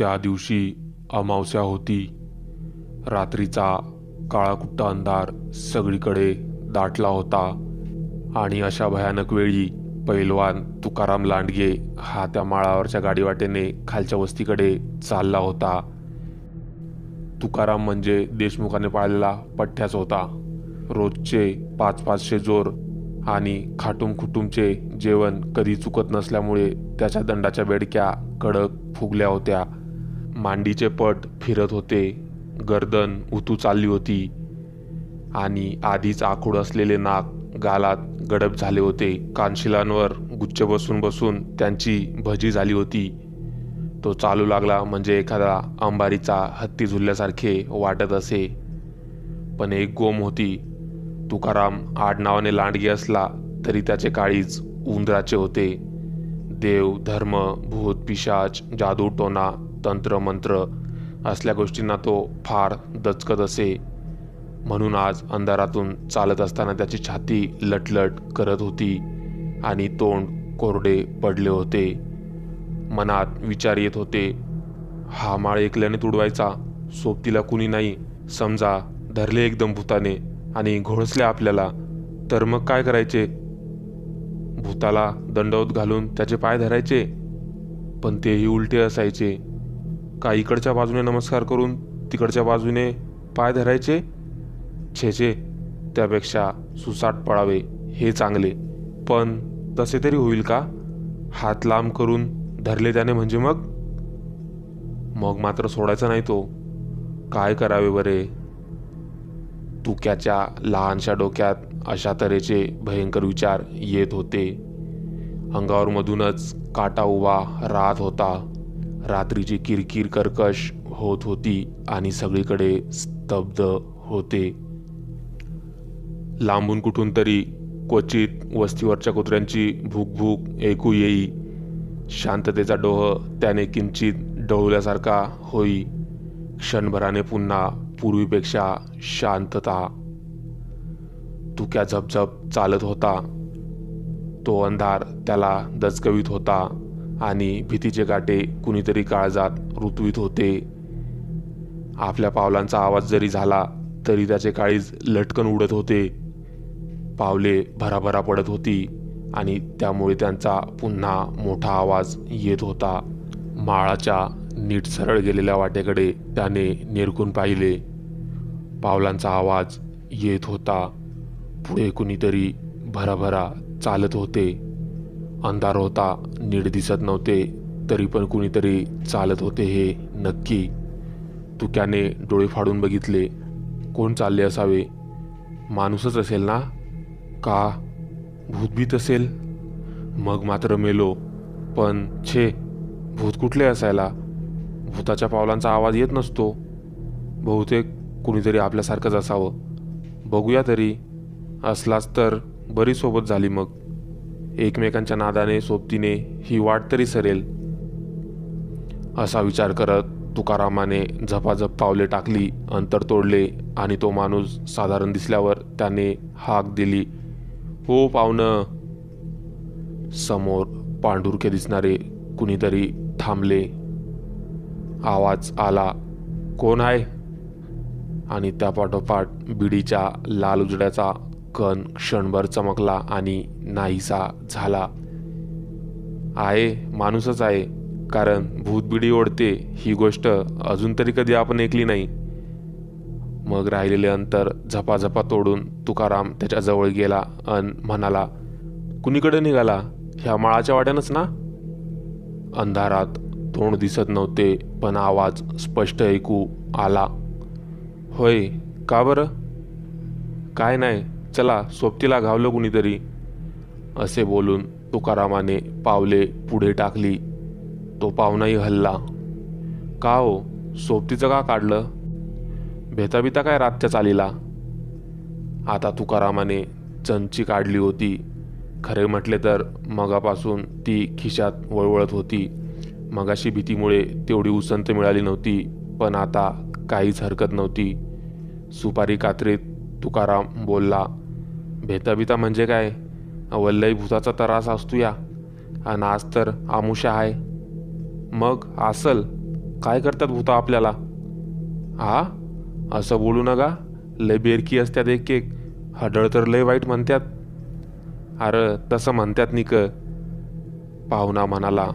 त्या दिवशी अमावस्या होती. रात्रीचा काळाकुट्ट अंधार सगळीकडे दाटला होता आणि अशा भयानक वेळी पैलवान तुकाराम लांडगे हा त्या माळावरच्या गाडीवाटेने खालच्या वस्तीकडे चालला होता. तुकाराम म्हणजे देशमुखाने पाळलेला पठ्ठ्याच होता. रोजचे पाच पाचशे जोर आणि खाटूम खुटूमचे जेवण कधी चुकत नसल्यामुळे त्याच्या दंडाच्या बेडक्या कडक फुगल्या होत्या. मांडीचे पट फिरत होते गर्दन उतू चालली होती आणि आधीच आखूड असलेले नाक गालात गडप झाले होते. कानशिलांवर गुच्छ बसून बसून त्यांची भजी झाली होती. तो चालू लागला म्हणजे एखादा अंबारीचा हत्ती झुलल्यासारखे वाटत असे. पण एक गोम होती. तुकाराम आडनावाने लांडगी असला तरी त्याचे काळीज उंदराचे होते. देव धर्म भूत पिशाच जादू टोना तंत्र मंत्र असल्या गोष्टींना तो फार दचकत असे. म्हणून आज अंधारातून चालत असताना त्याची छाती लटलट करत होती आणि तोंड कोरडे पडले होते. मनात विचार येत होते हा माळ एकल्याने तुडवायचा सोबतीला कुणी नाही. समजा धरले एकदम भूताने आणि घोळसले आपल्याला तर मग काय करायचे? भूताला दंडवत घालून त्याचे पाय धरायचे? पण तेही उलटे असायचे. का इकडच्या बाजूने नमस्कार करून तिकडच्या बाजूने पाय धरायचे? छे छे. त्यापेक्षा सुसाट पळावे हे चांगले. पण तसे तरी होईल का? हात लांब करून धरले त्याने म्हणजे मग? मग मात्र सोडायचा नाही तो. काय करावे बरे? तुक्याच्या लहानशा डोक्यात अशा तऱ्हेचे भयंकर विचार येत होते. अंगावर मधूनच काटा उभा राहत होता. रात्रीची किरकिर कर्कश होत होती आणि सगळीकडे स्तब्ध होते. लांबून कुठून तरी क्वचित वस्तीवरच्या कुत्र्यांची भूकभूक ऐकू येई. शांततेचा डोह त्याने किंचित डळवल्यासारखा होई. क्षणभराने पुन्हा पूर्वीपेक्षा शांतता. तुक्या झपझप चालत होता. तो अंधार त्याला दचकवीत होता. आणि भीतीचे काटे कुणीतरी काळजात रुतवीत होते. आपल्या पावलांचा आवाज जरी झाला तरी त्याचे काळीज लटकन उडत होते. पावले भराभरा पडत होती आणि त्यामुळे त्यांचा पुन्हा मोठा आवाज येत होता. माळाच्या नीट सरळ गेलेल्या वाटेकडे त्याने निरकून पाहिले. पावलांचा आवाज येत होता. पुढे कुणीतरी भराभरा चालत होते. अंधार होता नीट दिसत नव्हते तरी पण कुणीतरी चालत होते हे नक्की. तुक्याने डोळे फाडून बघितले कोण चालले असावे? माणूसच असेल ना? का? भूतभीत असेल? मग मात्र मेलो. पण छे भूत कुठले असायला? भूताच्या पावलांचा आवाज येत नसतो. बहुतेक कुणीतरी आपल्यासारखंच असावं. बघूया तरी. असलाच तर बरी सोबत झाली मग. एकमेकांच्या नादाने सोबतीने ही वाट तरी सरेल. असा विचार करत तुकारामाने झपाझप पावले टाकली अंतर तोडले आणि तो माणूस साधारण दिसल्यावर त्याने हाक दिली हो पाहुणं. समोर पांढुरके दिसणारे कुणीतरी थांबले. आवाज आला कोण आहे? आणि त्या पाठोपाठ बिडीच्या लाल उजड्याचा कण क्षणभर चमकला आणि नाहीसा झाला. आहे माणूसच आहे कारण भूतबिडी ओढते ही गोष्ट अजून तरी कधी आपण ऐकली नाही. मग राहिलेले अंतर झपाझपा तोडून तुकाराम त्याच्याजवळ गेला अन म्हणाला कुणीकडे निघाला? ह्या माळाच्या वाट्यानंच ना? अंधारात तोंड दिसत नव्हते पण आवाज स्पष्ट ऐकू आला. होय का बरं? काय नाही चला सोबतीला घावलं कुणीतरी. असे बोलून तुकारामाने पावले पुढे टाकली. तो पाहुणाही हल्ला. का हो? सोबतीचं का काढलं? भेताबिता काय रातच्या चालीला? आता तुकारामाने चंची काढली होती. खरे म्हटले तर मगापासून ती खिशात वळवळत होती. मगाशी भीतीमुळे तेवढी उसंत मिळाली नव्हती पण आता काहीच हरकत नव्हती. सुपारी कात्रीत तुकाराम बोलला भेताबिता म्हणजे काय? वल्लई भूताचा त्रास असतो या. आणि आज तर आमुषा आहे. मग असल काय करतात भूता आपल्याला? हा असं बोलू नका. लय बेरकी असतात एक एक हडळ तर लय वाईट म्हणतात अरे तसं म्हणतात निक. पाहुणा म्हणाला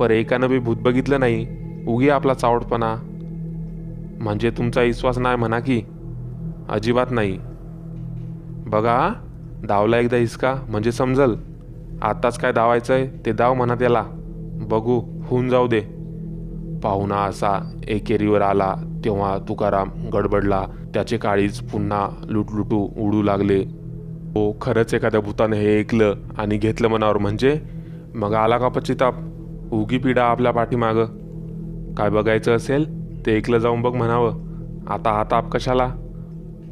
पर एकानं बी भूत बघितलं नाही. उगी आपला चावटपणा. म्हणजे तुमचा विश्वास नाही म्हणा की. अजिबात नाही. बघा धावला एकदा हिसका म्हणजे समजल. आत्ताच काय धावायचं आहे ते दाव म्हणा त्याला बघू होऊन जाऊ दे. पाहुणा असा एकेरीवर आला तेव्हा तुकाराम गडबडला. त्याचे काळीज पुन्हा लुटलुटू उडू लागले. हो खरंच एखाद्या भूताने हे ऐकलं आणि घेतलं मनावर म्हणजे? मग आला का पश्चिताप? उगी पिढा आपल्या पाठीमागं. काय बघायचं असेल ते ऐकलं जाऊन बघ म्हणावं. आता हा ताप कशाला?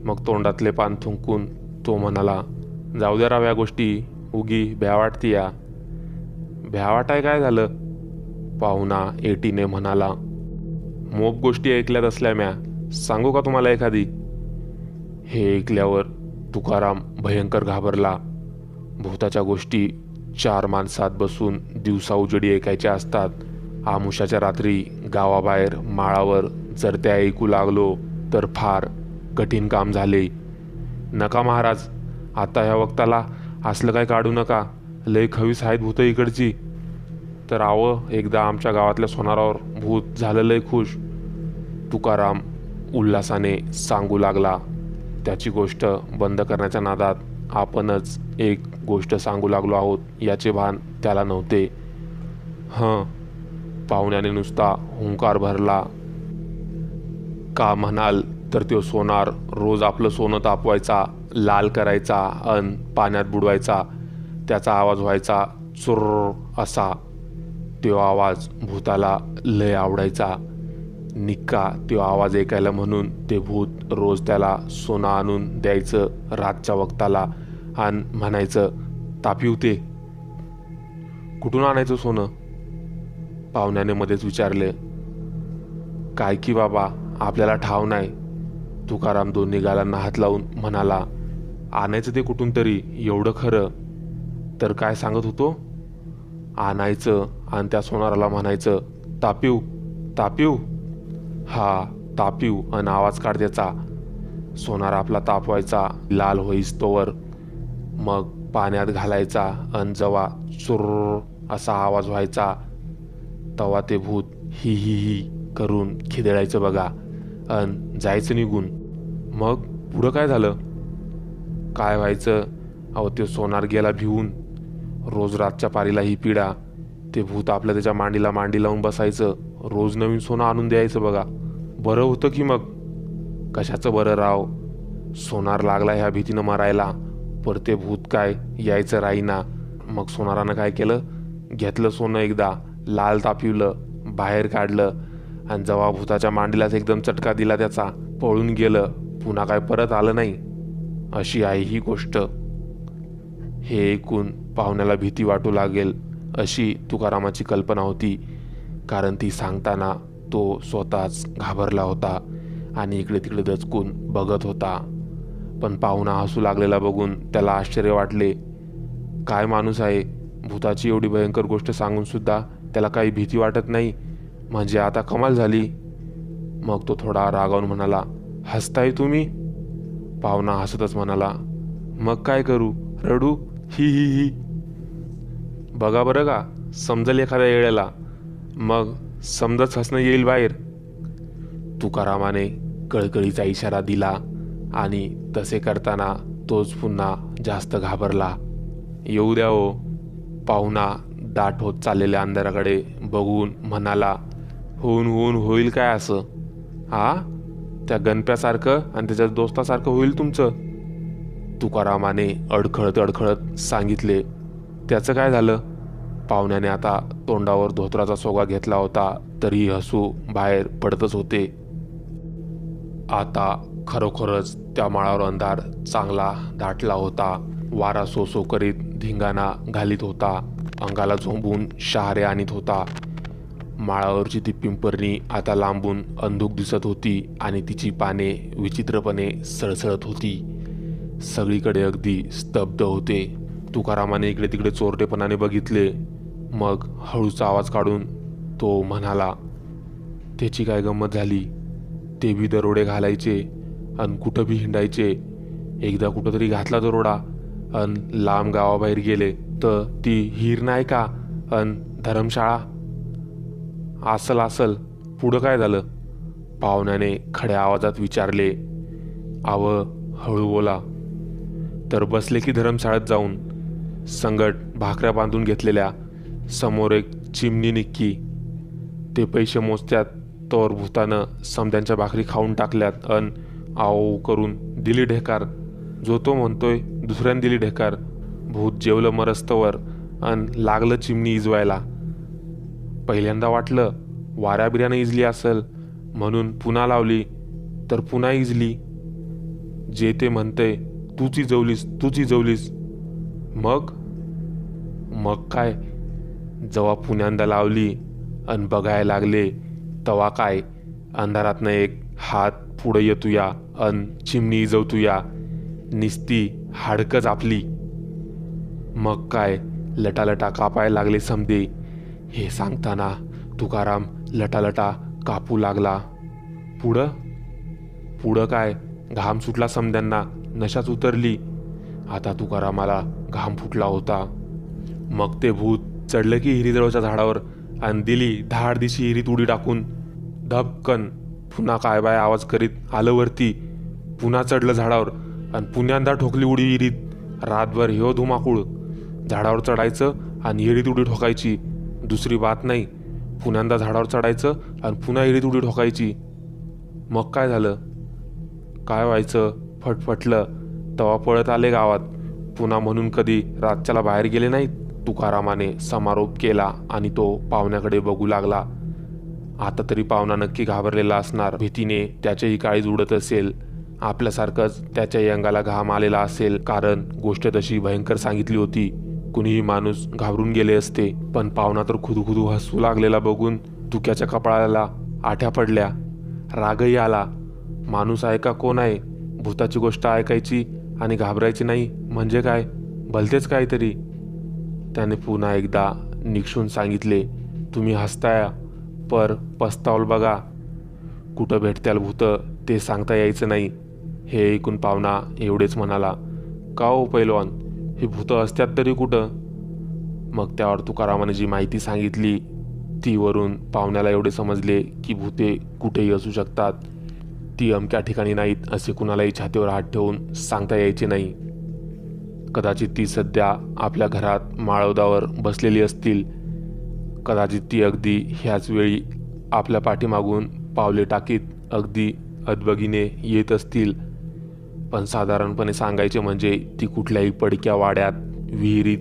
मग तोंडातले पान थुंकून तो म्हणाला जाऊ द्या राव या गोष्टी उगी भ्या वाटती या भ्या वाटाय काय झालं? पाहुणा एटीने म्हणाला मोप गोष्टी ऐकल्यात असल्या म्या सांगू का तुम्हाला एखादी? हे ऐकल्यावर तुकाराम भयंकर घाबरला. भूताच्या गोष्टी चार माणसात बसून दिवसा उजडी ऐकायच्या असतात. आमुषाच्या रात्री गावाबाहेर माळावर जर त्या ऐकू लागलो तर फार कठीण काम झाले. नका महाराज. आता ह्या वक्ताला असलं काय काढू नका. लय खवीस आहेत भूत इकडची. तर आवं एकदा आमच्या गावातल्या सोनारावर भूत झालं लय खुश. तुकाराम उल्हासाने सांगू लागला त्याची गोष्ट बंद करण्याच्या नादात आपणच एक गोष्ट सांगू लागलो आहोत याचे भान त्याला नव्हते. हं पाहुण्याने नुसता हुंकार भरला. का म्हणाल तर तो सोनार रोज आपलं सोनं तापवायचा लाल करायचा अन पाण्यात बुडवायचा त्याचा आवाज व्हायचा चुर असा. तो आवाज भूताला लय आवडायचा. निक्का तो आवाज ऐकायला म्हणून ते भूत रोज त्याला सोनं आणून द्यायचं रातच्या वक्ताला आणि म्हणायचं तापी होते कुठून आणायचं सोनं? पाहुण्याने मध्येच विचारले काय की बाबा आपल्याला ठाव नाही. तुकाराम दोन्ही गालांना हात लावून म्हणाला आणायचं ते कुठून तरी एवढं खरं. तर काय सांगत होतो? आणायचं आणि त्या सोनाराला म्हणायचं तापीव तापीव हा तापीव अन आवाज काढ त्याचा. सोनार आपला तापवायचा लाल होईस तोवर मग पाण्यात घालायचा अन जवा चुर असा आवाज व्हायचा. तवा ते भूत ही ही ही करून खिदळायचं बघा. अन जायचं निघून. मग पुढं काय झालं? काय व्हायचं? अहो ते सोनार गेला भिवून रोज रातच्या पारीला ही पिढा. ते भूत आपल्या त्याच्या मांडीला मांडी लावून बसायचं. रोज नवीन सोनं आणून द्यायचं बघा. बरं होतं की मग? कशाचं बरं राव? सोनार लागला ह्या भीतीनं मरायला. पर ते भूत काय? यायचं राहीना. मग सोनारानं काय केलं? घेतलं सोनं एकदा. लाल तापिवलं. बाहेर काढलं. आणि जेव्हा भूताच्या मांडीलाच एकदम चटका दिला त्याचा पळून गेलं पुन्हा काय परत आलं नाही. अशी आहे ही गोष्ट. हे ऐकून पाहुण्याला भीती वाटू लागेल अशी तुकारामाची कल्पना होती. कारण ती सांगताना तो स्वतःच घाबरला होता आणि इकडे तिकडे दचकून बघत होता. पण पाहुणा हसू लागलेला बघून त्याला आश्चर्य वाटले. काय माणूस आहे? भूताची एवढी भयंकर गोष्ट सांगून सुद्धा त्याला काही भीती वाटत नाही. म्हणजे आता कमाल झाली. मग तो थोडा रागावून म्हणाला हसताय तुम्ही? पाहुणा हसतच म्हणाला मग काय करू? रडू? ही ही ही. बघा बरं का समजल एखाद्या येळेला मग समजत हसणं येईल बाहेर. तुकारामाने कळकळीचा इशारा दिला आणि तसे करताना तोच पुन्हा जास्त घाबरला. येऊ द्या हो. पाहुणा दाट होत चाललेल्या अंधाराकडे बघून म्हणाला होऊन होऊन होईल काय असं? हा? त्या गणप्यासारखं आणि त्याच्या दोस्तासारखं होईल तुमचं? तुकारामाने अडखळत अडखळत सांगितले. त्याचं काय झालं? पाहुण्याने आता तोंडावर धोत्राचा सोगा घेतला होता तरीही हसू बाहेर पडतच होते. आता खरोखरच त्या माळावर अंधार चांगला दाटला होता. वारा सोसो करीत धिंगाणा घालीत होता. अंगाला झोंबून शहारे आणीत होता. माळावरची ती पिंपरणी आता लांबून अंधूक दिसत होती आणि तिची पाने विचित्रपणे सळसळत होती. सगळीकडे अगदी स्तब्ध होते. तुकारामाने इकडे तिकडे चोरटेपणाने बघितले. मग हळूचा आवाज काढून तो म्हणाला त्याची काय गंमत झाली? ते बी दरोडे घालायचे अन कुठं बी हिंडायचे. एकदा कुठंतरी घातला दरोडा अन लांब गावाबाहेर गेले तर ती हिर नाही का अन धर्मशाळा असल असल पुढं काय झालं? पाहुण्याने खड्या आवाजात विचारले आव हळू बोला. तर बसले की धर्मशाळेत जाऊन संगट भाकऱ्या बांधून घेतलेल्या समोर एक चिमणी निक्की. ते पैसे मोजत्यात तोर भूतानं समद्यांच्या भाकरी खाऊन टाकल्यात अन आओ करून दिली ढेकार. जो तो म्हणतोय दुसऱ्यानं दिली ढेकार. भूत जेवलं मरस्तवर अन लागलं चिमणी इजवायला. पहिल्यांदा वाटलं वाऱ्याबिऱ्यानं इजली असेल. म्हणून पुन्हा लावली तर पुन्हा इजली. जे ते म्हणतंय तूची जवलीस तूची जवलीस मग? मग काय? जेव्हा पुण्यांदा लावली अन बघायला लागले तवा काय? अंधारातनं एक हात पुढं येतुया अन चिमणी इजवतुया. निस्ती हाडकच आपली मग काय? लटालटा कापायला लागले समदे. हे सांगताना तुकाराम लटालटा कापू लागला. पुढं? पुढं काय? घाम सुटला समद्यांना. नशाच उतरली. आता तुकारामाला घाम फुटला होता. मग ते भूत चढलं की हिरीजवळच्या झाडावर आणि दिली धाड दिशी हिरीत उडी टाकून. धपकन पुन्हा काय बाय आवाज करीत आलं वरती. पुन्हा चढलं झाडावर आणि पुण्यांदा ठोकली उडी हिरीत. रातभर ह्यो धुमाकूळ. झाडावर चढायचं आणि हिरीत उडी ठोकायची. दुसरी बात नाही. पुण्यांदा झाडावर चढायचं आणि पुन्हा इडीत उडी ठोकायची. मग काय झालं? काय व्हायचं? फटफटलं. तवा पळत आले गावात. पुन्हा म्हणून कधी रातच्याला बाहेर गेले नाहीत? तुकारामाने समारोप केला आणि तो पाहुण्याकडे बघू लागला. आता तरी पाहुणा नक्की घाबरलेला असणार. भीतीने त्याच्याही काळीज उडत असेल. आपल्यासारखंच त्याच्याही अंगाला घाम आलेला असेल. कारण गोष्ट तशी भयंकर सांगितली होती. कुणीही माणूस घाबरून गेले असते पण पाहुणा तर खुदू हसू लागलेला बघून धुक्याच्या कपाळाला आठ्या पडल्या. रागही आला. माणूस आहे का कोण आहे? भूताची गोष्ट ऐकायची आणि घाबरायची नाही म्हणजे काय? भलतेच काहीतरी. त्याने पुन्हा एकदा निक्षून सांगितले तुम्ही हसताय पर पस्तावल बघा. कुठं भेटत्याल भूतं ते सांगता यायचं नाही. हे ऐकून पाहुणा एवढेच म्हणाला का हो पैलवान? ही भूतं असत्यात तरी कुठं? मग त्यावर तुकारामाने जी माहिती सांगितली तीवरून पाहुण्याला एवढे समजले की भूते कुठेही असू शकतात. ती अमक्या ठिकाणी नाहीत असे कुणालाही छातीवर हात ठेवून सांगता यायचे नाही. कदाचित ती सध्या आपल्या घरात माळवदावर बसलेली असतील. कदाचित ती अगदी ह्याच वेळी आपल्या पाठीमागून पावले टाकीत अगदी अदबगीने येत असतील. पण साधारणपणे सांगायचे म्हणजे ती कुठल्याही पडक्या वाड्यात विहिरीत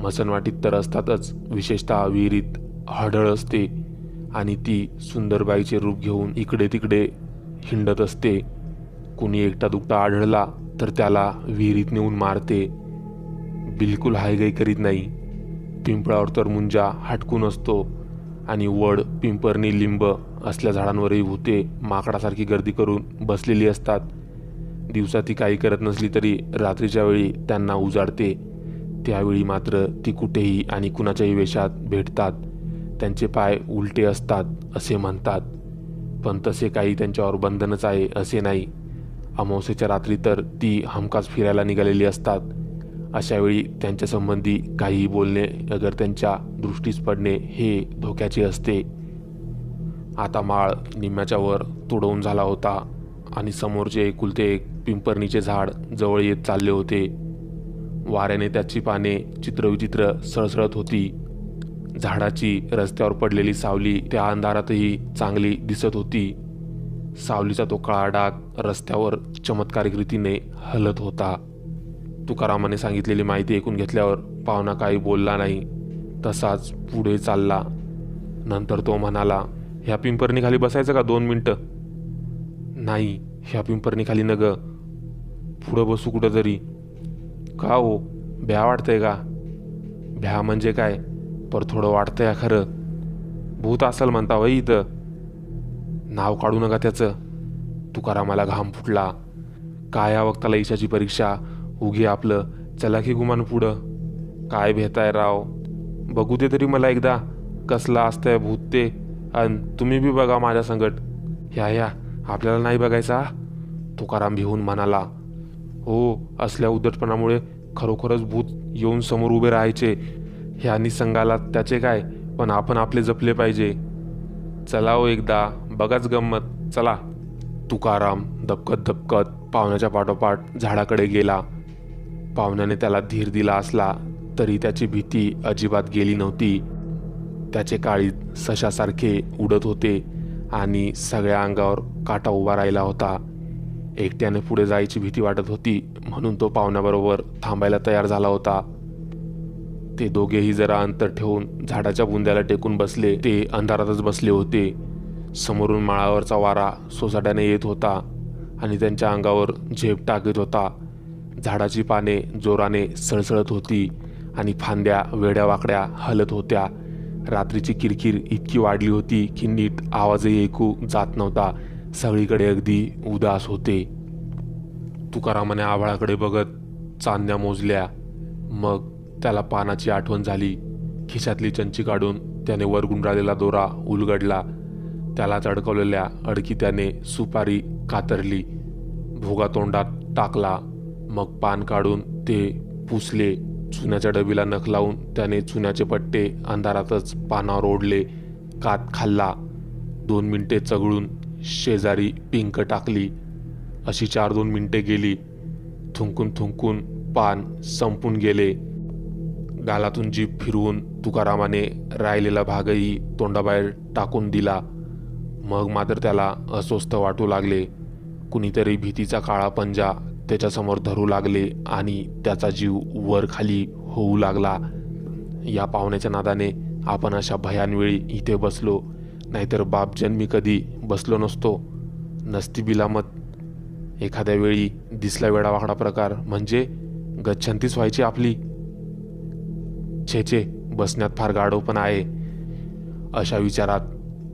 मसनवाटीत तर असतातच. विशेषतः विहिरीत हडळ असते आणि ती सुंदरबाईचे रूप घेऊन इकडे तिकडे हिंडत असते. कुणी एकटा दुकटा आढळला तर त्याला विहिरीत नेऊन मारते. बिलकुल हायगाई करीत नाही. पिंपळावर तर मुंजा हटकून असतो आणि वड पिंपरणी लिंब असल्या झाडांवरही भूते माकडासारखी गर्दी करून बसलेली असतात. दिवसा ती काही करत नसली तरी रात्रीच्या वेळी त्यांना उजाडते. त्यावेळी मात्र ती कुठेही आणि कुणाच्याही वेशात भेटतात. त्यांचे पाय उलटे असतात असे म्हणतात. पण तसे काही त्यांच्यावर बंधनच आहे असे नाही. अमावस्येच्या रात्री तर ती हमखास फिरायला निघालेली असतात. अशा वेळी त्यांच्या काहीही बोलणे अगर त्यांच्या दृष्टीस पडणे हे धोक्याचे असते. आता माळ निम्म्याच्या वर तुडवून झाला होता. आणि समोरचे एकुलते एक पिंपरणीचे झाड जवळ येत चालले होते. वाऱ्याने त्याची पाने चित्रविचित्र सळसळत होती. झाडाची रस्त्यावर पडलेली सावली त्या अंधारातही चांगली दिसत होती. सावलीचा तो काळा डाग रस्त्यावर चमत्कारिक रीतीने हलत होता. तुकारामाने सांगितलेली माहिती ऐकून घेतल्यावर पाहुणा काही बोलला नाही. तसाच पुढे चालला. नंतर तो म्हणाला ह्या पिंपरणीखाली बसायचं का दोन मिनटं? नाही ह्या पिंपरणीखाली न ग पुढं बसू कुठं तरी. का हो? भ्या वाटतंय का? भ्या म्हणजे काय? पर थोडं वाटतंय खरं. भूत असल म्हणता वय इथं. नाव काढू नका त्याचं. तुकारामाला घाम फुटला. काय या वक्ताला ईशाची परीक्षा? उगी आपलं. चला की गुमान पुढं. काय भेताय राव? बघू दे तरी मला एकदा. कसला असतंय भूत ते. आणि तुम्ही बी बघा माझ्या संगट. ह्या ह्या आपल्याला नाही बघायचा? तुकाराम भिवून म्हणाला हो असल्या उद्धटपणामुळे खरोखरच भूत येऊन समोर उभे राहायचे. ह्या निसंगाला त्याचे काय? पण आपण आपले जपले पाहिजे. चला हो एकदा बघाच गंमत. चला. तुकाराम धपकत धपकत पाहुण्याच्या पाठोपाठ झाडाकडे गेला. पाहुण्याने त्याला धीर दिला असला तरी त्याची भीती अजिबात गेली नव्हती. त्याचे काळीत सशासारखे उडत होते. आणि सगळ्या अंगावर काटा उभा राहिला होता. एकट्याने पुढे जायची भीती वाटत होती म्हणून तो पाहुण्याबरोबर थांबायला तयार झाला होता. ते दोघेही जरा अंतर ठेवून झाडाच्या बुंद्याला टेकून बसले. ते अंधारातच बसले होते. समोरून माळावरचा वारा सोसाट्याने येत होता आणि त्यांच्या अंगावर झेप टाकत होता. झाडाची पाने जोराने सळसळत होती आणि फांद्या वेड्या वाकड्या हलत होत्या. रात्रीची किरकिर इतकी वाढली होती की नीट आवाजही ऐकू जात नव्हता. सगळीकडे अगदी उदास होते. तुकारामाने आभाळाकडे बघत चांदण्या मोजल्या. मग त्याला पानाची आठवण झाली. खिशातली चंची काढून त्याने वर गुंडाळलेला दोरा उलगडला. त्याला अडकवलेल्या अडकी त्याने सुपारी कातरली. भोगा तोंडात टाकला. मग पान काढून ते पुसले. चुन्याच्या डबीला नख लावून त्याने चुन्याचे पट्टे अंधारातच पानावर ओढले कात खाल्ला. दोन मिनिटे चगळून शेजारी पिंक टाकली. अशी चार दोन मिनिटे गेली. थुंकून थुंकून पान संपून गेले. गालातून जीभ फिरवून तुकारामाने राहिलेला भागही तोंडाबाहेर टाकून दिला. मग मात्र त्याला अस्वस्थ वाटू लागले. कुणीतरी भीतीचा काळा पंजा त्याच्यासमोर धरू लागले आणि त्याचा जीव वर खाली होऊ लागला. या पाहुण्याच्या नादाने आपण अशा भयानवेळी इथे बसलो नाहीतर बाप जन्मी कधी बसलो नसतो. नसती बिलामत. एखाद्या वेळी दिसला वेडावाकडा प्रकार म्हणजे गच्छंतीच व्हायची आपली. छेचे बसण्यात फार गाढव पण आहे. अशा विचारात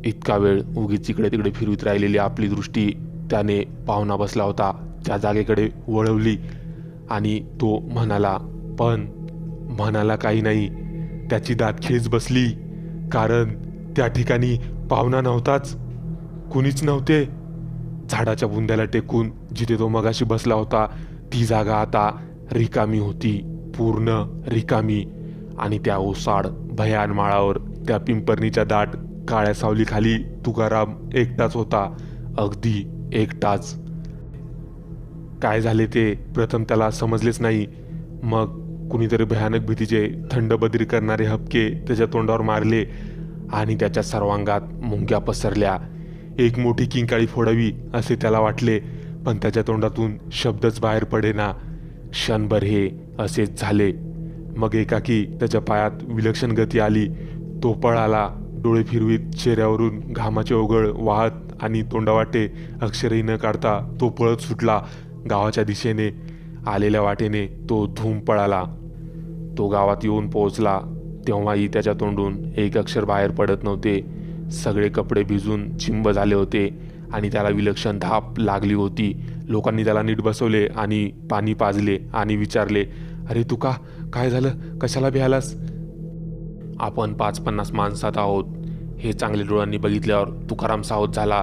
इतका वेळ उगीच इकडे तिकडे फिरवीत राहिलेली आपली दृष्टी त्याने पाहुणा बसला होता. त्या जागेकडे वळवली. आणि तो म्हणाला पण म्हणाला काही नाही. त्याची दातखिळीच बसली. कारण त्या ठिकाणी पाहुणा नव्हताच. कुणीच नव्हते. झाडाच्या बुंद्याला टेकून जिथे तो मगाशी बसला होता ती जागा आता रिकामी होती. पूर्ण रिकामी. आणि त्या ओसाड भयान माळावर त्या पिंपरणीच्या दाट काळ्या सावलीखाली तुकाराम एकटाच होता. अगदी एकटाच. काय झाले ते प्रथम त्याला समजलेच नाही. मग कुणीतरी भयानक भीतीचे थंड बदरी करणारे हपके त्याच्या तोंडावर मारले आणि त्याच्या सर्वांगात मुंग्या पसरल्या. एक मोठी किंकाळी फोडावी असे त्याला वाटले पण त्याच्या तोंडातून शब्दच बाहेर पडेना. क्षणभर हे असेच झाले. मग एकाकी त्याच्या पायात विलक्षण गती आली. तो पळाला डोळे फिरवीत चेहऱ्यावरून घामाचे ओघळ वाहत आणि तोंडावाटे अक्षरही न काढता तो पळत सुटला. गावाच्या दिशेने आलेल्या वाटेने तो धूम पळाला. तो गावात येऊन पोहोचला. तेव्हाही त्याच्या तोंडून एक अक्षर बाहेर पडत नव्हते. सगळे कपडे भिजून चिंब झाले होते आणि त्याला विलक्षण धाप लागली होती. लोकांनी त्याला नीट बसवले आणि पाणी पाजले आणि विचारले अरे तू का काय झालं? कशाला भ्यालास? आपण पाच पन्नास माणसात आहोत. हे चांगले डोळ्यांनी बघितल्यावर तुकाराम सावध झाला.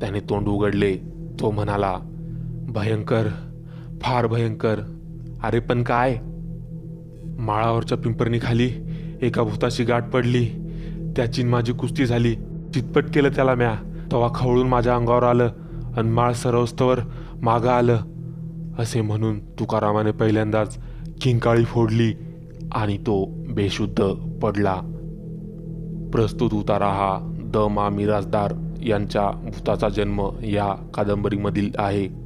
त्याने तोंड उघडले. तो म्हणाला भयंकर फार भयंकर. अरे पण काय? माळावरच्या पिंपरणीखाली एका भूताची गाठ पडली. त्याची माझी कुस्ती झाली. चितपट केलं त्याला म्या. तवा खवळून माझ्या अंगावर आलं आणि माळ सरवस्तवर मागं आलं. असे म्हणून तुकारामाने पहिल्यांदाच किंकाळी फोडली आणि तो बेशुद्ध पडला. प्रस्तुत उतारा हा द मा मिराजदार यांच्या भूताचा जन्म या कादंबरीमधील आहे.